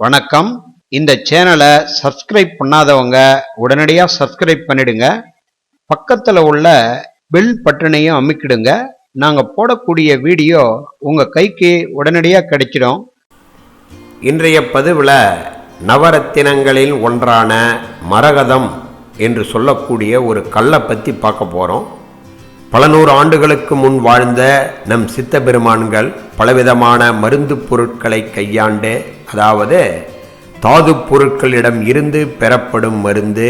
வணக்கம். இந்த சேனலை சப்ஸ்கிரைப் பண்ணாதவங்க உடனடியாக சப்ஸ்கிரைப் பண்ணிடுங்க. பக்கத்தில் உள்ள பெல் பட்டனையும் அமைக்கிடுங்க. நாங்கள் போடக்கூடிய வீடியோ உங்கள் கைக்கு உடனடியாக கிடைச்சிடும். இன்றைய பதிவில் நவரத்தினங்களில் ஒன்றான மரகதம் என்று சொல்லக்கூடிய ஒரு கல்லை பற்றி பார்க்க போகிறோம் பல நூறு ஆண்டுகளுக்கு முன் வாழ்ந்த நம் சித்த பெருமான்கள் பலவிதமான மருந்து பொருட்களை கையாண்டு அதாவது தாது பொருட்களிடம் இருந்து பெறப்படும் மருந்து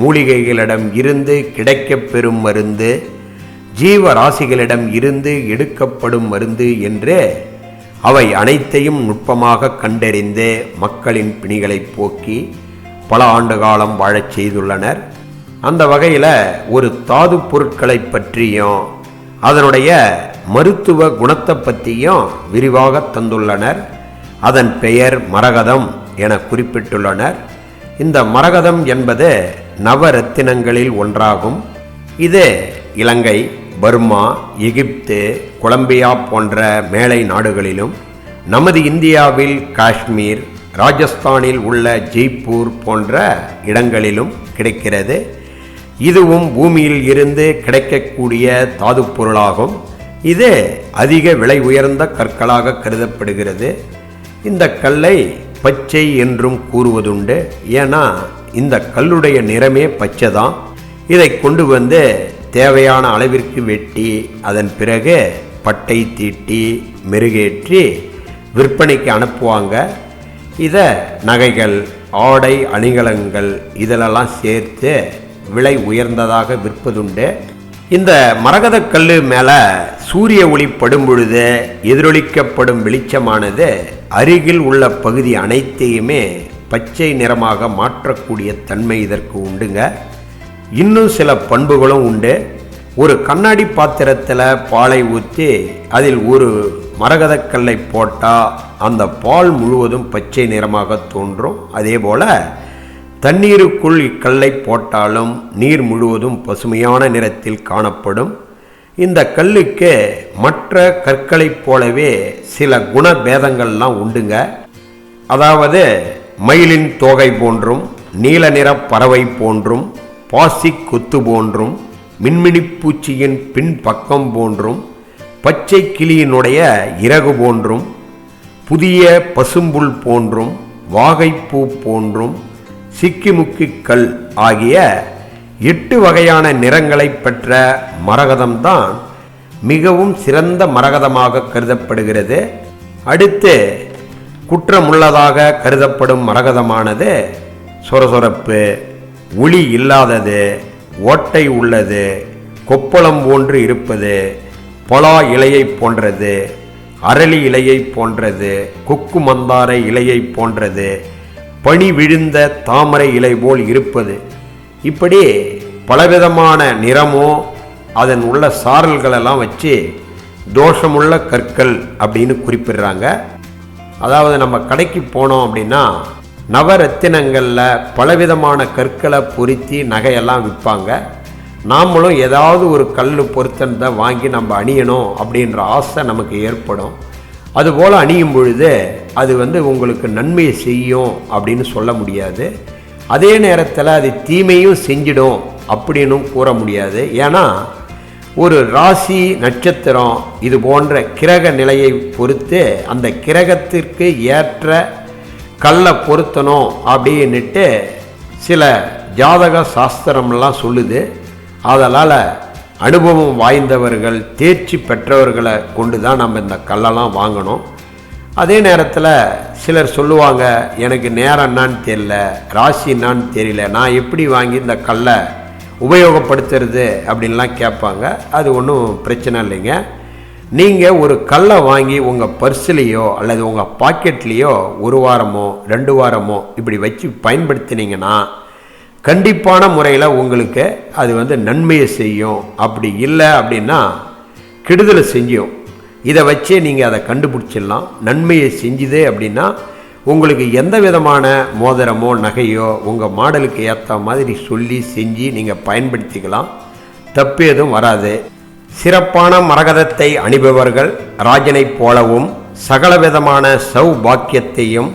மூலிகைகளிடம் இருந்து கிடைக்கப்பெறும் மருந்து ஜீவராசிகளிடம் இருந்து எடுக்கப்படும் மருந்து என்று அவை அனைத்தையும் நுட்பமாக கண்டறிந்து மக்களின் பிணிகளை போக்கி பல ஆண்டு காலம் வாழச் செய்துள்ளனர். அந்த வகையில் ஒரு தாது பொருட்களை பற்றியும் அதனுடைய மருத்துவ குணத்தை பற்றியும் விரிவாக தந்துள்ளனர். அதன் பெயர் மரகதம் என குறிப்பிட்டுள்ளனர். இந்த மரகதம் என்பது நவரத்தினங்களில் ஒன்றாகும். இது இலங்கை பர்மா எகிப்து கொலம்பியா போன்ற மேலை நாடுகளிலும் நமது இந்தியாவில் காஷ்மீர் ராஜஸ்தானில் உள்ள ஜெய்ப்பூர் போன்ற இடங்களிலும் கிடைக்கிறது. இதுவும் பூமியில் இருந்து கிடைக்கக்கூடிய தாது பொருளாகும் இது அதிக விலை உயர்ந்த கற்களாக கருதப்படுகிறது. இந்த கல்லை பச்சை என்றும் கூறுவதுண்டு. ஏன்னா இந்த கல்லுடைய நிறமே பச்சை தான் இதை கொண்டு வந்து தேவையான அளவிற்கு வெட்டி அதன் பிறகு பட்டை தீட்டி மெருகேற்றி விற்பனைக்கு அனுப்புவாங்க. இதை நகைகள் ஆடை அணிகலங்கள் இதிலெல்லாம் சேர்த்து விலை உயர்ந்ததாக விற்பதுண்டு. இந்த மரகதக்கல் மேலே சூரிய ஒளி படும் பொழுது எதிரொலிக்கப்படும் வெளிச்சமானது அருகில் உள்ள பகுதி அனைத்தையுமே பச்சை நிறமாக மாற்றக்கூடிய தன்மை இதற்கு உண்டுங்க. இன்னும் சில பண்புகளும் உண்டு. ஒரு கண்ணாடி பாத்திரத்தில் பாலை ஊற்றி அதில் ஒரு மரகதக்கல்லை போட்டால் அந்த பால் முழுவதும் பச்சை நிறமாக தோன்றும். அதே போல் தண்ணீருக்குள் இக்கல்லை போட்டாலும் நீர் முழுவதும் பசுமையான நிறத்தில் காணப்படும். இந்த கல்லுக்கு மற்ற கற்களைப் போலவே சில குணபேதங்கள்லாம் உண்டுங்க. அதாவது மயிலின் தோகை போன்றும் நீல நிற பறவை போன்றும் பாசி கொத்து போன்றும் மின்மினி பூச்சியின் பின் பக்கம் போன்றும் பச்சை கிளியினுடைய இறகு போன்றும் புதிய பசும்புல் போன்றும் வாகைப்பூ போன்றும் சிக்கிமுக்கி கல் ஆகிய எட்டு வகையான நிறங்களை பெற்ற மரகதம்தான் மிகவும் சிறந்த மரகதமாக கருதப்படுகிறது. அடுத்து குற்றமுள்ளதாக கருதப்படும் மரகதமானது சொரசொரப்பு ஒளி இல்லாதது ஓட்டை உள்ளது கொப்பளம் போன்று இருப்பது பலா இலையை போன்றது அரளி இலையை போன்றது கொக்கு மந்தார இலையை போன்றது பனி விழுந்த தாமரை இலை போல் இருப்பது. இப்படி பலவிதமான நிறமோ அதன் உள்ள சாரல்களெல்லாம் வச்சு தோஷமுள்ள கற்கள் அப்படின்னு குறிப்பிடுறாங்க. அதாவது நம்ம கடைக்கு போனோம் அப்படின்னா நவரத்தினங்களில் பலவிதமான கற்களை பொருத்தி நகையெல்லாம் விற்பாங்க. நாமளும் ஏதாவது ஒரு கல் பொருத்தனத்தை வாங்கி நம்ம அணியணும் அப்படின்ற ஆசை நமக்கு ஏற்படும். அதுபோல் அணியும் பொழுது அது வந்து உங்களுக்கு நன்மையை செய்யும் அப்படின்னு சொல்ல முடியாது. அதே நேரத்தில் அது தீமையும் செஞ்சிடும் அப்படின்னும் கூற முடியாது. ஏன்னா ஒரு ராசி நட்சத்திரம் இது போன்ற கிரக நிலையை பொறுத்து அந்த கிரகத்திற்கு ஏற்ற கல்லை பொருத்தணும் அப்படின்னுட்டு சில ஜாதக சாஸ்திரம்லாம் சொல்லுது. அதனால் அனுபவம் வாய்ந்தவர்கள் தேர்ச்சி பெற்றவர்களை கொண்டு தான் நம்ம இந்த கல்லெல்லாம் வாங்கணும். அதே நேரத்தில் சிலர் சொல்லுவாங்க எனக்கு நேரம் என்னான்னு தெரியல ராசி என்னான்னு தெரியல நான் எப்படி வாங்கி இந்த கல்லை உபயோகப்படுத்துறது? அப்படின்லாம் கேட்பாங்க. அது ஒன்றும் பிரச்சனை இல்லைங்க. நீங்கள் ஒரு கல்லை வாங்கி உங்கள் பர்ஸ்லேயோ அல்லது உங்கள் பாக்கெட்லேயோ ஒரு வாரமோ ரெண்டு வாரமோ இப்படி வச்சு பயன்படுத்தினீங்கன்னா கண்டிப்பான முறையில் உங்களுக்கு அது வந்து நன்மையை செய்யும். அப்படி இல்லை அப்படின்னா கெடுதலை செஞ்சும். இதை வச்சே நீங்கள் அதை கண்டுபிடிச்சிடலாம். நன்மையை செஞ்சுது அப்படின்னா உங்களுக்கு எந்த விதமான மோதிரமோ நகையோ உங்கள் மாடலுக்கு ஏற்ற மாதிரி சொல்லி செஞ்சு நீங்கள் பயன்படுத்திக்கலாம். தப்பு எதுவும் வராது. சிறப்பான மரகதத்தை அணிபவர்கள் ராஜனைப் போலவும் சகலவிதமான சௌபாக்கியத்தையும்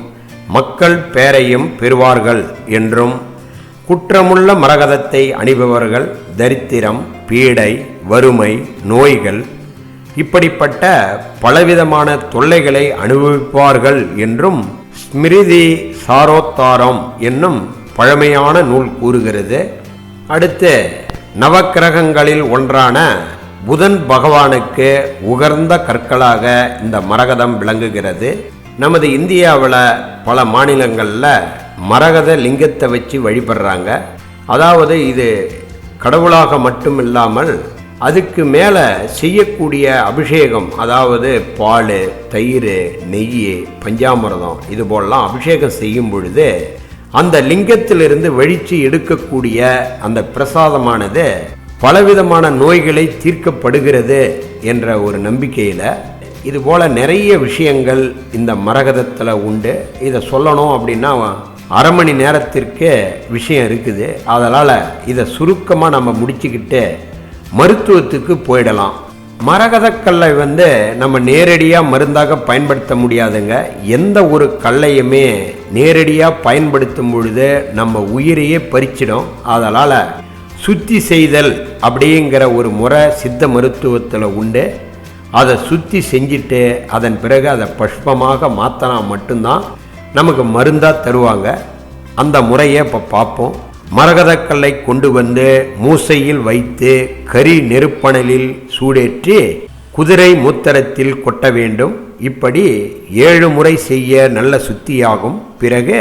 மக்கள் பேரையும் பெறுவார்கள் என்றும் குற்றமுள்ள மரகதத்தை அணிபவர்கள் தரித்திரம் பீடை வறுமை நோய்கள் இப்படிப்பட்ட பலவிதமான தொல்லைகளை அனுபவிப்பார்கள் என்றும் ஸ்மிருதி சாரோத்தாரம் என்னும் பழமையான நூல் கூறுகிறது. அடுத்து நவக்கிரகங்களில் ஒன்றான புதன் பகவானுக்கு உகர்ந்த கற்களாக இந்த மரகதம் விளங்குகிறது. நமது இந்தியாவில் பல மாநிலங்களில் மரகத லிங்கத்தை வச்சு வழிபடுறாங்க. அதாவது இது கடவுளாக மட்டும் இல்லாமல் அதுக்கு மேலே செய்யக்கூடிய அபிஷேகம் அதாவது பால் தயிர் நெய் பஞ்சாமிரதம் இது போலலாம் அபிஷேகம் செய்யும் பொழுது அந்த லிங்கத்திலிருந்து வழிச்சு எடுக்கக்கூடிய அந்த பிரசாதமானது பலவிதமான நோய்களை தீர்க்கப்படுகிறது என்ற ஒரு நம்பிக்கையில் இது போல் நிறைய விஷயங்கள் இந்த மரகதத்தில் உண்டு. இதை சொல்லணும் அப்படின்னா அரை மணி நேரத்திற்கு விஷயம் இருக்குது. அதனால் இதை சுருக்கமாக நம்ம முடிச்சுக்கிட்டு மருத்துவத்துக்கு போயிடலாம். மரகதக்கல்லை வந்து நம்ம நேரடியாக மருந்தாக பயன்படுத்த முடியாதுங்க. எந்த ஒரு கல்லையுமே நேரடியாக பயன்படுத்தும் பொழுது நம்ம உயிரையே பறிச்சிடும். அதனால் சுத்தி செய்தல் அப்படிங்கிற ஒரு முறை சித்த மருத்துவத்தில் உண்டு. அதை சுத்தி செஞ்சுட்டு அதன் பிறகு அதை புஷ்பமாக மாற்றினா மட்டும்தான் நமக்கு மருந்தாக தருவாங்க. அந்த முறையை இப்போ பார்ப்போம். மரகதக்கல்லை கொண்டு வந்து மூசையில் வைத்து கரி நெருப்பணலில் சூடேற்றி குதிரை மூத்தரத்தில் கொட்ட வேண்டும். இப்படி ஏழு முறை செய்ய நல்ல சுத்தியாகும். பிறகு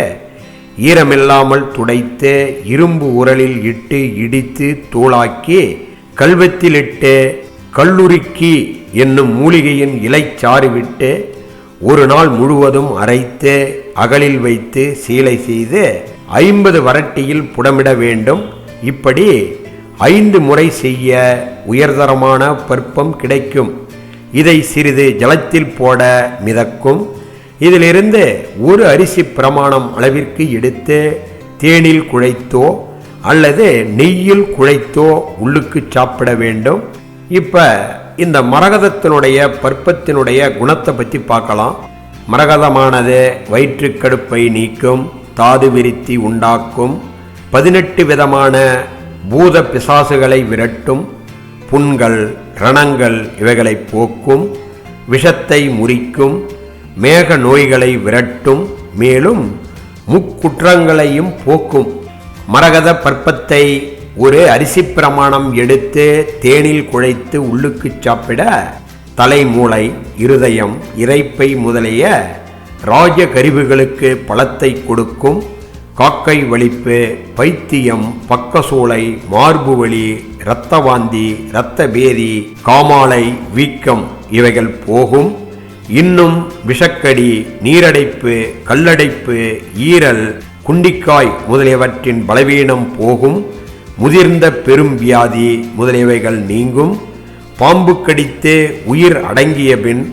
ஈரமில்லாமல் துடைத்து இரும்பு உரலில் இட்டு இடித்து தூளாக்கி கல்வத்திலிட்டு கல்லுருக்கி என்னும் மூலிகையின் இலைச்சாறு விட்டு ஒரு நாள் முழுவதும் அரைத்து அகலில் வைத்து சீலை செய்து ஐம்பது வரட்டியில் புடமிட வேண்டும். இப்படி ஐந்து முறை செய்ய உயர்தரமான பருப்பம் கிடைக்கும். இதை சிறிது ஜலத்தில் போட மிதக்கும். இதிலிருந்து ஒரு அரிசி பிரமாணம் அளவிற்கு எடுத்து தேனில் குழைத்தோ அல்லது நெய்யில் குழைத்தோ உள்ளுக்கு சாப்பிட வேண்டும். இப்போ இந்த மரகதத்தினுடைய பற்பத்தினுடைய குணத்தை பற்றி பார்க்கலாம். மரகதமானது வயிற்றுக்கடுப்பை நீக்கும். தாது விருத்தி உண்டாக்கும். பதினெட்டு விதமான பூத பிசாசுகளை விரட்டும். புண்கள் ரணங்கள் இவைகளை போக்கும். விஷத்தை முறிக்கும். மேக நோய்களை விரட்டும். மேலும் முக்குற்றங்களையும் போக்கும். மரகத பற்பத்தை ஒரு அரிசி பிரமாணம் எடுத்து தேனில் குழைத்து உள்ளுக்கு சாப்பிட தலைமூளை இருதயம் இறைப்பை முதலிய ராஜ கருவிகளுக்கு பலத்தை கொடுக்கும் காக்கை வலிப்பு பைத்தியம் பக்கசூளை மார்பு வலி இரத்தவாந்தி இரத்த பேதி காமாலை வீக்கம் இவைகள் போகும். இன்னும் விஷக்கடி நீரடைப்பு கல்லடைப்பு ஈரல் குண்டிக்காய் முதலியவற்றின் பலவீனம் போகும். முதிர்ந்த பெரும் வியாதி முதலியவைகள் நீங்கும். பாம்பு கடித்து உயிர் அடங்கிய பின்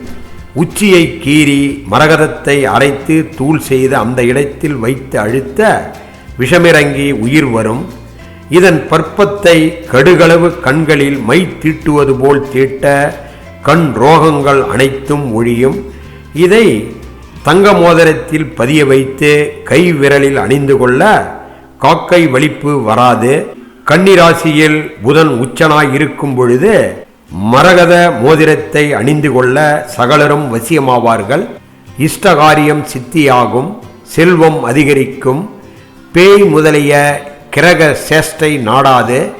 உச்சியை கீறி மரகதத்தை அரைத்து தூள் செய்து அந்த இடத்தில் வைத்து அழுத்த விஷமிறங்கி உயிர் வரும். இதன் பற்பத்தை கடுகளவு கண்களில் மை தீட்டுவது போல் தீட்ட கண் ரோகங்கள் அனைத்தும் ஒழியும். இதை தங்க மோதிரத்தில் பதிய வைத்து கை விரலில் அணிந்து கொள்ள காக்கை வலிப்பு வராது. கன்னிராசியில் புதன் உச்சனாய் இருக்கும் பொழுது மரகத மோதிரத்தை அணிந்து கொள்ள சகலரும் வசியமாவார்கள். இஷ்டகாரியம் சித்தியாகும் செல்வம் அதிகரிக்கும் பேய் முதலிய கிரக சேஷ்டை நாடாது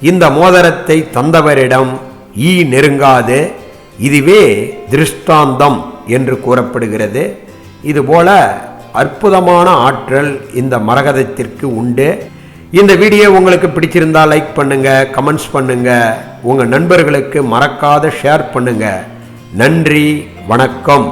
இந்த மோதிரத்தை தந்தவரிடம் ஈ நெருங்காது இதுவே திருஷ்டாந்தம் என்று கூறப்படுகிறது. இதுபோல அற்புதமான ஆற்றல் இந்த மரகதத்திற்கு உண்டு. இந்த வீடியோ உங்களுக்கு பிடிச்சிருந்தா லைக் பண்ணுங்க கமெண்ட்ஸ் பண்ணுங்க. உங்கள் நண்பர்களுக்கு மறக்காத ஷேர் பண்ணுங்க. நன்றி வணக்கம்.